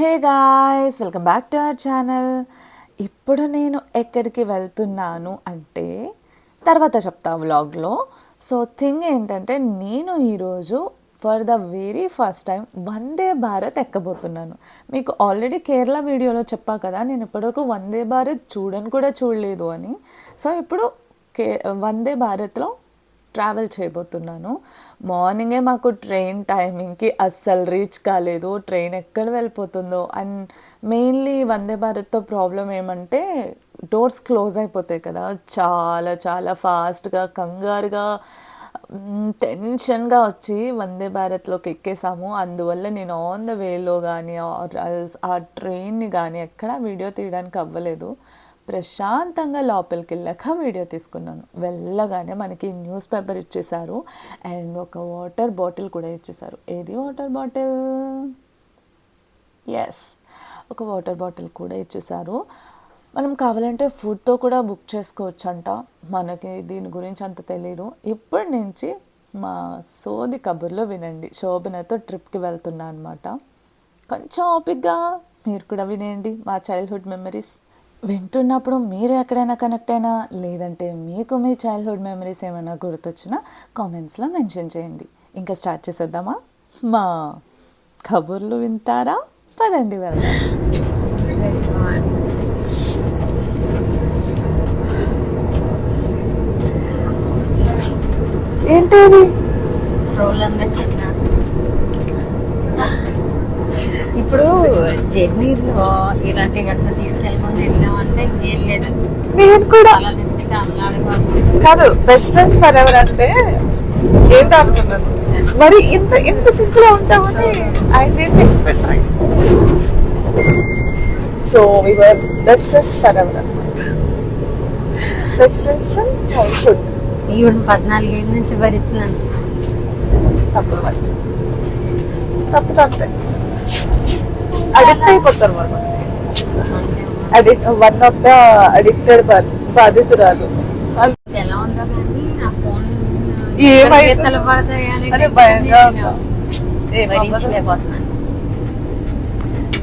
Hey guys welcome back to our channel. ఇప్పుడు నేను ఎక్కడికి వెళ్తున్నాను అంటే తర్వాత చెప్తా వ్లాగ్లో. సో థింగ్ ఏంటంటే నేను ఈరోజు for the very first time Vande Bharat ఎక్కబోతున్నాను. మీకు ఆల్రెడీ కేరళ వీడియోలో చెప్పా కదా నేను ఇప్పటివరకు వందే భారత్ చూడని కూడా చూడలేదు అని. సో ఇప్పుడు కే వందే భారత్లో ట్రావెల్ చేయబోతున్నాను. మార్నింగే మాకు ట్రైన్ టైమింగ్కి అస్సలు రీచ్ కాలేదు. ట్రైన్ ఎక్కడ వెళ్ళిపోతుందో అండ్ మెయిన్లీ వందే భారత్తో ప్రాబ్లం ఏమంటే డోర్స్ క్లోజ్ అయిపోతాయి కదా. చాలా చాలా ఫాస్ట్గా కంగారుగా టెన్షన్గా వచ్చి వందే భారత్లోకి ఎక్కేసాము. అందువల్ల నేను ఆన్ ద వేలో కానీ ఆ ట్రైన్ని కానీ ఎక్కడా వీడియో తీయడానికి అవ్వలేదు. ప్రశాంతంగా లోపలికి వెళ్ళాక వీడియో తీసుకున్నాను. వెళ్ళగానే మనకి న్యూస్ పేపర్ ఇచ్చేశారు. అండ్ ఒక వాటర్ బాటిల్ కూడా ఇచ్చేశారు. ఏది వాటర్ బాటిల్? ఎస్ ఒక వాటర్ బాటిల్ కూడా ఇచ్చేశారు. మనం కావాలంటే ఫుడ్తో కూడా బుక్ చేసుకోవచ్చు అంట మనకి దీని గురించి అంత తెలియదు ఇప్పటి నుంచి మా సోది కబుర్లో వినండి. శోభనతో ట్రిప్కి వెళ్తున్నా అనమాట కొంచెం ఓపిక్గా మీరు కూడా వినేయండి మా చైల్డ్హుడ్ మెమరీస్ వింటున్నప్పుడు మీరు ఎక్కడైనా కనెక్ట్ అయినా లేదంటే మీకు మీ చైల్డ్హుడ్ మెమరీస్ ఏమైనా గుర్తొచ్చినా కామెంట్స్లో మెన్షన్ చేయండి. ఇంకా స్టార్ట్ చేసేద్దామా? మా కబుర్లు వింటారా? పదండి వెళ్దాం. ఏంటి ఇప్పుడు జర్నీలో ఇలాంటి గంట తీసుకు నేను కూడా కాదు. బెస్ట్ ఫ్రెండ్స్ ఫర్ ఎవర్ అంటే ఏంటో అనుకున్నాను? మరి ఇంత ఇంత సింపుల్గా ఉంటామని I didn't expect so we were best friends forever best friends from childhood ఈవిడ పద్నాలుగేళ్ళ నుంచి భరిస్తున్నాను తప్పు తప్పు తప్పే అడిక్ట్ అయిపోతారు మరి. Addict one of the addicted బాధితురాలు.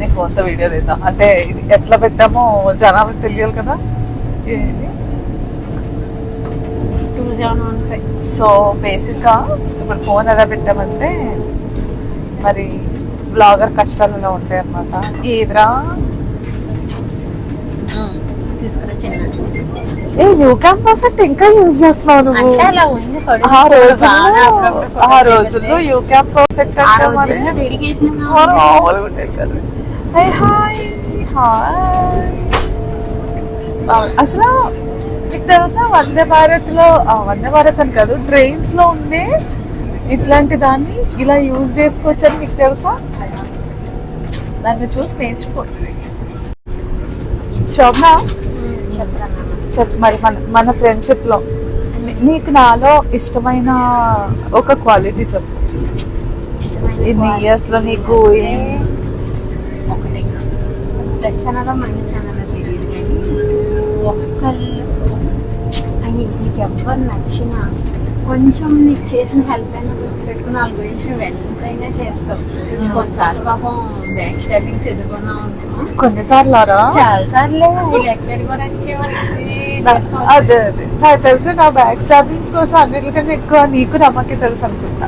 నా ఫోన్తో వీడియో తీద్దాం? అంటే ఇది ఎట్లా పెట్టామో జనాలకు తెలియాలి కదా. సో బేసిక్గా ఇప్పుడు ఫోన్ ఎలా పెట్టామంటే మరి బ్లాగర్ కష్టాలలో ఉంటాయి అన్నమాట. ఈద్రా తీసుకురా చిన్న ఏ యూ క్యామ్ పర్ఫెక్ట్ ఇంకా యూజ్ చేస్తున్నావు నువ్వు? ఆ రోజుల్లో ఆ. రోజుల్లో యూ క్యామ్ పర్ఫెక్ట్ అంటే మరి రోజుల్లో డెడికేషన్ మరి మామూలుగా ఉండేది కాదు. Hi hi hi. అసలు మీకు తెలుసా వందే భారత్లో ఆ, వందే భారత్ అని కాదు ట్రైన్స్లో ఉండే ఇట్లాంటి దాన్ని ఇలా యూజ్ చేసుకోవచ్చు అని మీకు తెలుసా? దాన్ని చూసి నేర్చుకో. శోభన చెప్తాను. చెప్ మరి మన మన ఫ్రెండ్షిప్లో. నీ- నీకు నాలో ఇష్టమైన ఒక క్వాలిటీ చెప్పు. ఇన్ని ఇయర్స్లో నీకు ప్లస్ అనగా మైనస్ అనగా తెలియదు కానీ ఒక్కళ్ళు అని నీకు ఎవ్వరు నచ్చినా కొంచెం నీకు చేసిన హెల్ప్ అయినా గుర్తుపెట్టుకుని వాళ్ళ గురించి ఎంతైనా చేస్తావు. కొన్నిసార్లు పాపం బ్యాక్ స్టాబింగ్స్ ఎదుర్కొన్నాం అనుకో కొన్నిసార్లు చాలా సార్లు వీళ్ళు ఎక్కడికోవడానికి మనకి అదే అదే. నాకు తెలిసి నా బ్యాక్ స్టాబింగ్స్ కోసం అన్నిటికంటే ఎక్కువ నీకు నమ్మకి తెలుసు అనుకుంటా.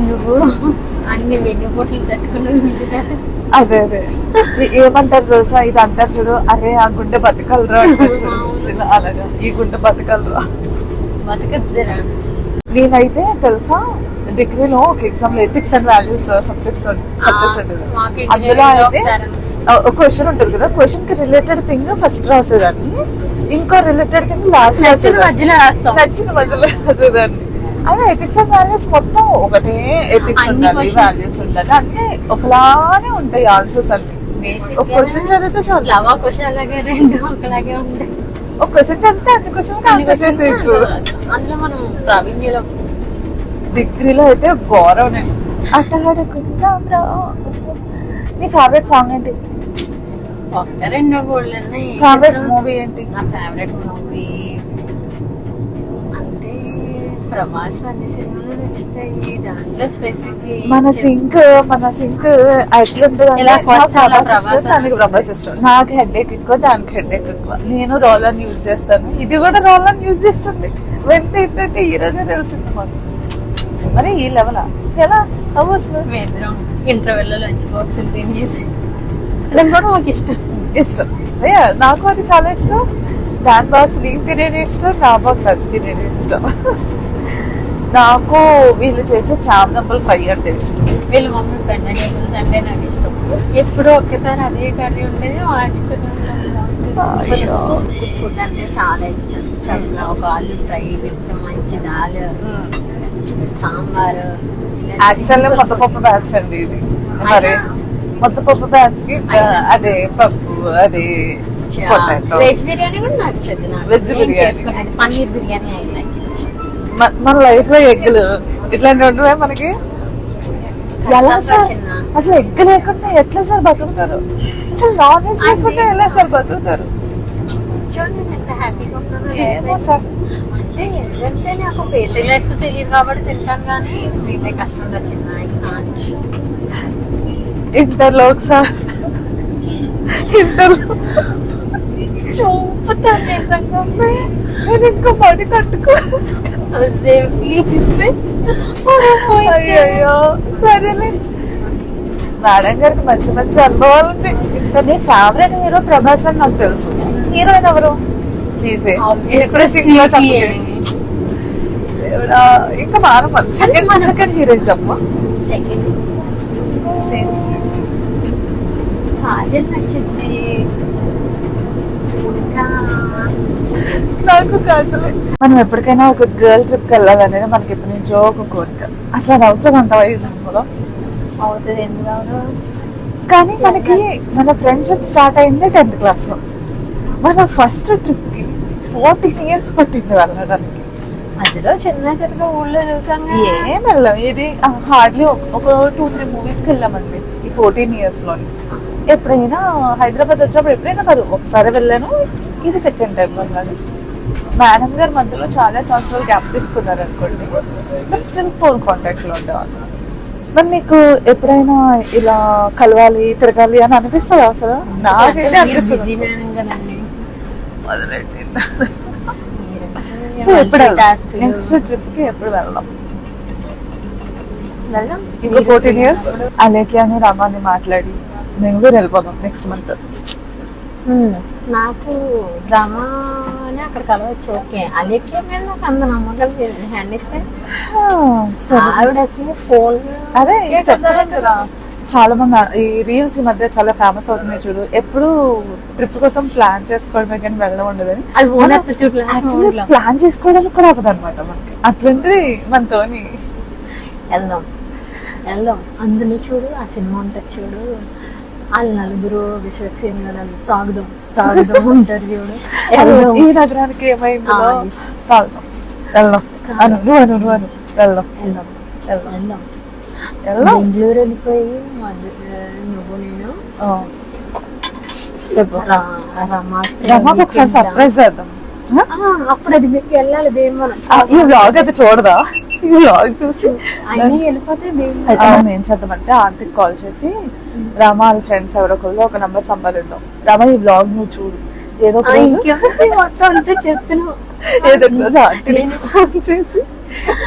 నువ్వు? అన్ని వెన్నుపోట్లు అదే అదే. ఏమంటారు తెలుసా? ఇది అంటారు చూడు అరే ఆ గుండె బతకలరా అంటారు చూడు. అలాగా ఈ గుండె బతకలరా. బతకద్దురా. నేనైతే తెలుసా డిగ్రీలో ఒక ఎగ్జామ్లో ethics and values subjects subject ఉంటుంది అందులో అయితే ఒక క్వశ్చన్ ఉంటుంది కదా క్వశ్చన్కి రిలేటెడ్ థింగ్ ఫస్ట్ రాసేదాన్ని ఇంకో రిలేటెడ్ థింగ్ లాస్ట్ రాసేదాన్ని. మధ్యలో రాస్తాం. నచ్చిన మధ్యలో రాసేదాన్ని. అయినా ఎథిక్స్ అండ్ వాల్యూస్ మొత్తం ఒకటే ఎథిక్స్ ఉండాలి. వాల్యూస్ ఉండాలి అన్ని ఒకలానే ఉంటాయి ఆన్సర్స్ అన్ని. ఒక క్వశ్చన్ చదివితే చాలు. లవా క్వశ్చన్ అలాగే రెండు ఒకలాగే ఉంటాయి. ఒక క్వశ్చన్ చదివితే అన్ని క్వశ్చన్ ఆన్సర్ చేసేయచ్చు. అందులో మనం ప్రావీణ్యంలో డిగ్రీలో అయితే ఘోరం నేను అట్టగాడుకుందాం రా నీ ఫేవరెట్ సాంగ్ ఏంటి? రెండో ఫేవరెట్ మూవీ ఏంటి? నా ఫేవరెట్ మూవీ అంటే ప్రభాస్ అన్ని సినిమాలు నచ్చుతాయి. దాంట్లో స్పెసిఫిక్ మన సింక్ మన సింక్ ఎట్లుంటుంది ప్రభాస్ ఇష్టం, నాకు హెడ్ ఏక్ ఎక్కువ దానికి హెడ్ ఏక్ ఎక్కువ. నేను రోలర్ యూజ్ చేస్తాను. ఇది కూడా రోలర్ యూజ్ చేస్తుంది. వెంటనే ఏంటంటే ఈ రోజే తెలిసింది మాకు. మరి ఈ లెవెల్? ఎలా? మేమిద్దరం ఇంటర్వెల్ లంచ్ బాక్స్ తినేసి అది. కూడా మాకు ఇష్టం. ఇష్టం. నాకు అది చాలా ఇష్టం. దాని బాక్స్ నీకు తినేది ఇష్టం నా బాక్స్ అది తినేది ఇష్టం. నాకు వీళ్ళు చేసే చామదంపలు ఫ్రై అంటే ఇష్టం. వీళ్ళ మమ్మీ టేబుల్స్ అంటే నాకు ఇష్టం. ఎప్పుడు ఒకేసారి అదే కర్రీ ఉండేది అయ్యో. ఫుడ్ అంటే చాలా ఇష్టం. చాలా ఒక ఆలు ఫ్రై విత్ మంచి దాల్. సాంబార్ యాక్చువల్లీ మొత్తపప్పు బ్యాచ్ అండి ఇది. మరి మొత్తపప్పు బ్యాచ్కి. అదే పప్పు అది వెజ్ బిర్యానీ కూడా నచ్చదు నేను బిర్యానీ. పన్నీర్ బిర్యానీ మన లైఫ్లో ఎగ్గులు ఇట్లాంటివి ఉండవే మనకి? ఎలా సార్? అసలు ఎగ్ లేకుండా ఎట్లా సార్ బతుకుతారు? అసలు నాన్ వెజ్ లేకుండా ఎలా సార్ బతుకుతారు? ఏమో సార్. అంటే ఎందుకంటే నాకు పేస్ట్రీ లైఫ్ తెలియదు కాబట్టి తింటాను కానీ కష్టంగా చిన్న కాంచ్ ఇంటర్లో ఒకసారి. ఇంటర్లో. చూపుతాను నిజంగా. నేను ఇంకో పడి కట్టుకో. అయ్యో సరేలే. మేడం గారికి మంచి మంచి అనుభవాలు ఉంటాయి. ఇంకా నీ ఫేవరెట్ హీరో ప్రభాస్ అని నాకు తెలుసు. హీరోయిన్ ఎవరు? ప్లీజ్లో దేవుడా, ఇంకా మనం సెకండ్ సెకండ్ హీరోయిన్ చెప్పు. సెకండ్ సేమ్ కాజల్ నచ్చింది. నాకు కాచలే మనం ఎప్పటికైనా ఒక గర్ల్ ట్రిప్కి వెళ్ళాలనేది మనకి ఎప్పటి నుంచో ఒక కోరిక. అసలు అది అవుతుంది అంటావా ఈ జన్మలో అవుతుంది ఎందుకు? కానీ మనకి మన ఫ్రెండ్షిప్ స్టార్ట్ అయింది టెన్త్ క్లాస్లో. మన ఫస్ట్ ట్రిప్కి. ఫోర్టీన్ ఇయర్స్ పట్టింది వెళ్ళడానికి మధ్యలో చిన్న చిన్న ఊళ్ళో చూసాం కదా. ఏం వెళ్ళాం ఇది హార్డ్లీ ఒక టూ త్రీ మూవీస్కి వెళ్ళామండి ఈ ఫోర్టీన్ ఇయర్స్లో ఎప్పుడైనా హైదరాబాద్ వచ్చినప్పుడు ఎప్పుడైనా కాదు ఒకసారి వెళ్ళాను ఇది సెకండ్ టైం వెళ్ళాను మేడం గారు మధ్యలో చాలా సంవత్సరాలు గ్యాప్ తీసుకున్నారు అనుకోండి బట్ స్టిల్ ఫోన్ కాంటాక్ట్లో ఉండేవాళ్ళు మరి నీకు ఎప్పుడైనా ఇలా కలవాలి తిరగాలి అని అనిపిస్తుంది అసలు నాకైతే అనిపిస్తుంది కదండి సో ఎప్పుడు నెక్స్ట్ ట్రిప్కి ఎప్పుడు వెళ్దాం? ఇంకో ఫోర్టీన్ ఇయర్స్ అలేకి అని రమాని మాట్లాడి మేము కూడా వెళ్ళిపోదాం నెక్స్ట్ మంత్ నాకు డ్రామాని అక్కడ కలవచ్చు ఓకే. అలెక్కే మీద నాకు అంత నమ్మకం లేదు. హ్యాండ్ ఇస్తే సరే. ఆవిడ అసలు ఫోన్ అదే చెప్తాను కదా. చాలా మంది ఈ రీల్స్ ఈ మధ్య చాలా ఫేమస్ అవుతున్నాయి చూడు. ఎప్పుడు ట్రిప్ కోసం ప్లాన్ చేసుకోవడమే కానీ వెళ్ళడం ఉండదని. యాక్చువల్లీ ప్లాన్ చేసుకోవడానికి కూడా అవ్వదు అనమాట మనకి. అట్లాంటిది మనతోని. వెళ్దాం. వెళ్దాం. అందులో చూడు ఆ సినిమా ఉంటుంది చూడు. వాళ్ళు నలుగురు విశ్వక్సేన తాగుదాం తాగుదాం ఉంటారు చూడు. ఈ నగరానికి ఏమైందో. తాగుదాం. వెళ్దాం. అను నువ్వు అను నువ్వు అను. వెళ్దాం. వెళ్దాం. వెళ్దాం. వెళ్దాం బెంగళూరు వెళ్ళిపోయి నువ్వు నేను. చెప్పు. రమాకు ఒకసారి సర్ప్రైజ్ చేద్దాం. అప్పుడు అది మీకు వెళ్ళాలి భీమవరం ఈ వ్లాగ్ అయితే చూడదా? ఈ వ్లాగ్ చూసి. అయితే మనం ఏం చేద్దామంటే ఆంటీకి కాల్ చేసి రామ వాళ్ళ ఫ్రెండ్స్ ఎవరొకళ్ళు ఒక నంబర్ సంపాదిద్దాం. రామ ఈ వ్లాగ్ నువ్వు చూడు. ఏదో మొత్తం అంతా చెప్తున్నావు. ఏదో ఒక రోజు ఆంటీని నేను- ఫోన్ చేసి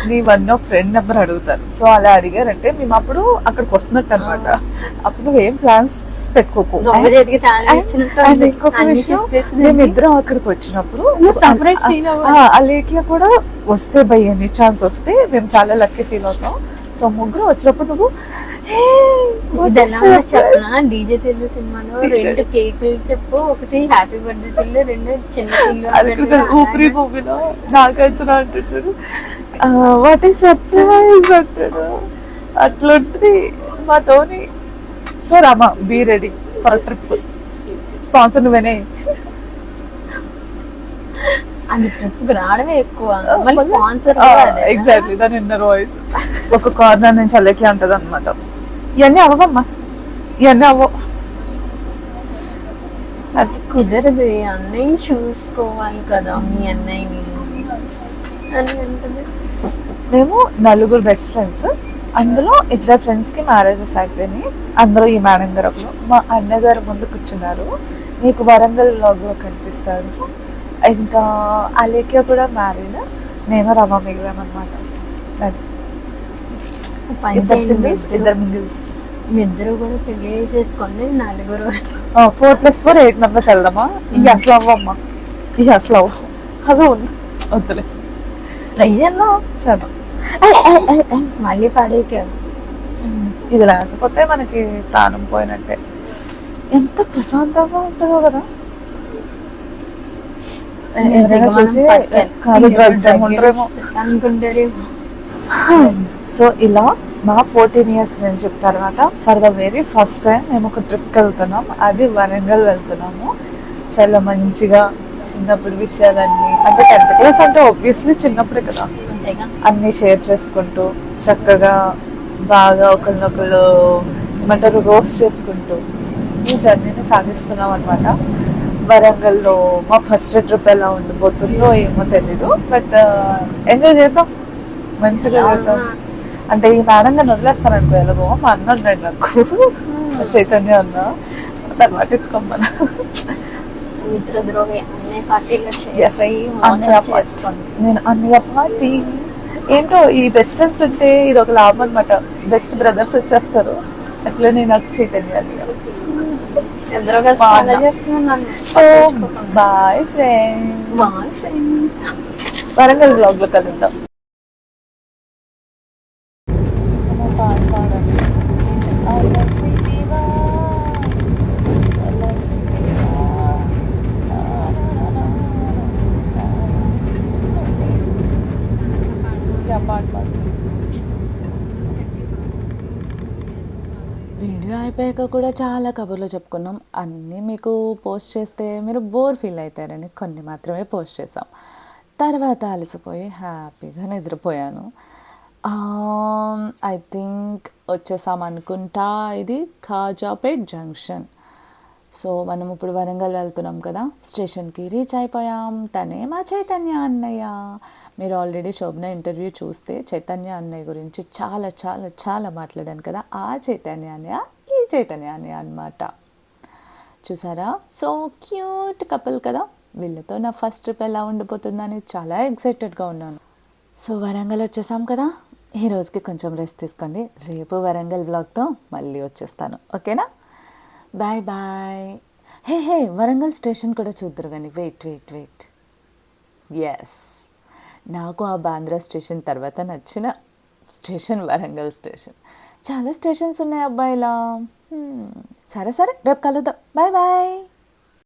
నీ వన్ ఆఫ్ ఫ్రెండ్ నెంబర్ అడుగుతారు సో అలా అడిగారంటే మేము అప్పుడు అక్కడికి వస్తున్నట్టు అనమాట అప్పుడు నువ్వేం ప్లాన్స్ పెట్టుకోకు ఉంది. ఇంకొక విషయం. మేమిద్దరం అక్కడికి వచ్చినప్పుడు. ఆ, అలేఖ్య కూడా వస్తే బై ఎనీ ఛాన్స్ వస్తే మేము చాలా లక్కీ ఫీల్ అవుతాం సో ముగ్గురు వచ్చినప్పుడు నువ్వు చెప్పనా? డీజే సినిమాలో. రెండు కేకులు చెప్పు ఒకటి హ్యాపీ బర్త్డే తిల్లు రెండు చిన్న అది కూడా ఊపిరి మూవీలో నాగార్జున అంటాడు చూడు. వాట్ ఈస్ సర్ప్రైజ్ అంటాడు. అట్లుంటుంది మాతోని. So Rama be ready for trip sponsor నువ్వేనే. Exactly దాని ఇన్నర్ వాయిస్. ఒక కార్నర్ నుంచి అల్లకి అంటది అనమాట ఇవన్నీ అవ్వమ్మా ఇవన్నీ అవ్వ అది కుదరదు అన్నయ్య చూసుకోవాలి కదా మీ అన్నయ్యని అని అంటుంది మేము నలుగురు బెస్ట్ ఫ్రెండ్స్ అందులో ఇద్దరు ఫ్రెండ్స్కి మ్యారేజెస్ అయిపోయినాయి. అందులో ఈ మేడం గారు ఒకరు మా అన్నగారు ముందు కూర్చున్నారు. మీకు వరంగల్ వ్లాగ్లో కనిపిస్తారు ఇంకా అలేఖ్య కూడా మ్యారీడ్ నేను రమ మిగిలాను అనమాట పని ఇద్దరు సింగిల్స్ ఇద్దరు మిగిల్స్ ఇద్దరు కూడా పెళ్ళి చేసుకోండి నలుగురు four plus four eight members వెళ్దామా? ఇది అసలు అవ్వమ్మా. ఇది అసలు అవ్వ అది ఉంది. వద్దులే. ట్రై చేద్దాం చదువు మళ్ళీ పడేక. ఇది లేకపోతే మనకి ప్రాణం పోయినట్టే. ఎంత ప్రశాంతంగా ఉంటుందో కదా. చూసి కాదు డ్రగ్స్ అనుకుంటారేమో. సో ఇలా మా ఫోర్టీన్ ఇయర్స్ ఫ్రెండ్షిప్ తర్వాత for the very first time మేము ఒక ట్రిప్కి వెళ్తున్నాం. అది వరంగల్ వెళ్తున్నాము. చాలా మంచిగా చిన్నప్పుడు విషయాలన్నీ అంటే టెన్త్ క్లాస్ అంటే ఆబ్వియస్లీ చిన్నప్పుడే కదా. అన్నీ షేర్ చేసుకుంటూ చక్కగా బాగా ఒకరినొకరు ఏమంటారు రోస్ట్ చేసుకుంటూ ఈ జర్నీని సాగిస్తున్నాం అనమాట వరంగల్లో మా ఫస్ట్ ట్రిప్ ఎలా ఉండిపోతుందో ఏమో తెలీదు బట్ ఎంజాయ్ చేద్దాం. మంచిగా చేద్దాం. అంటే ఈ మేడం గారిని వదిలేస్తాను అనుకో ఎలాగో మా అన్న ఉన్నాడు నాకు. చైతన్య అన్న. పార్టీ. చేసుకోండి. నేను అన్నయ్య పార్టీ ఏంటో ఈ బెస్ట్ ఫ్రెండ్స్ ఉంటే ఇది ఒక లాభం అనమాట బెస్ట్ బ్రదర్స్ వచ్చేస్తారు. అట్లనే నాకు చైతన్య అన్నయ్య boy friends boy friends Warangal బ్లాగ్లో కలుద్దాం పాట పాడండి అలసితివా, అలసితివా, నా, నా, నా, నా, నా. యా, పాడు, పాడు, please. వీడియో అయిపోయాక కూడా చాలా కబుర్లు చెప్పుకున్నాం. అన్నీ మీకు పోస్ట్ చేస్తే మీరు బోర్ ఫీల్ అవుతారని కొన్ని మాత్రమే పోస్ట్ చేసాం తర్వాత అలసిపోయి హ్యాపీగా నిద్రపోయాను. ఐ థింక్ వచ్చేసాం అనుకుంటా. ఇది ఖాజాపేట్ జంక్షన్. సో మనం ఇప్పుడు వరంగల్ వెళ్తున్నాం కదా. స్టేషన్కి రీచ్ అయిపోయాం. తనే మా చైతన్య అన్నయ్య. మీరు ఆల్రెడీ శోభన ఇంటర్వ్యూ చూస్తే చైతన్య అన్నయ్య గురించి చాలా చాలా చాలా మాట్లాడాను కదా. ఆ చైతన్య అన్నయ్య చైతన్య అని అనమాట చూసారా? సో క్యూట్ కపుల్ కదా? వీళ్ళతో నా ఫస్ట్ ట్రిప్ ఎలా ఉండిపోతుందని చాలా ఎక్సైటెడ్గా ఉన్నాను. సో వరంగల్ వచ్చేసాం కదా? ఈ రోజుకి కొంచెం రెస్ట్ తీసుకోండి. రేపు వరంగల్ బ్లాగ్తో మళ్ళీ వచ్చేస్తాను. ఓకేనా? Bye bye. Hey hey Warangal station కూడా చూద్దరు కానీ వెయిట్ వెయిట్ వెయిట్. ఎస్ నాకు ఆ బాంద్రా స్టేషన్ తర్వాత నచ్చిన స్టేషన్ వరంగల్ స్టేషన్. చాలా స్టేషన్స్ ఉన్నాయి అబ్బాయిలా. సరే సరే. రేపు కలుద్దాం. Bye bye.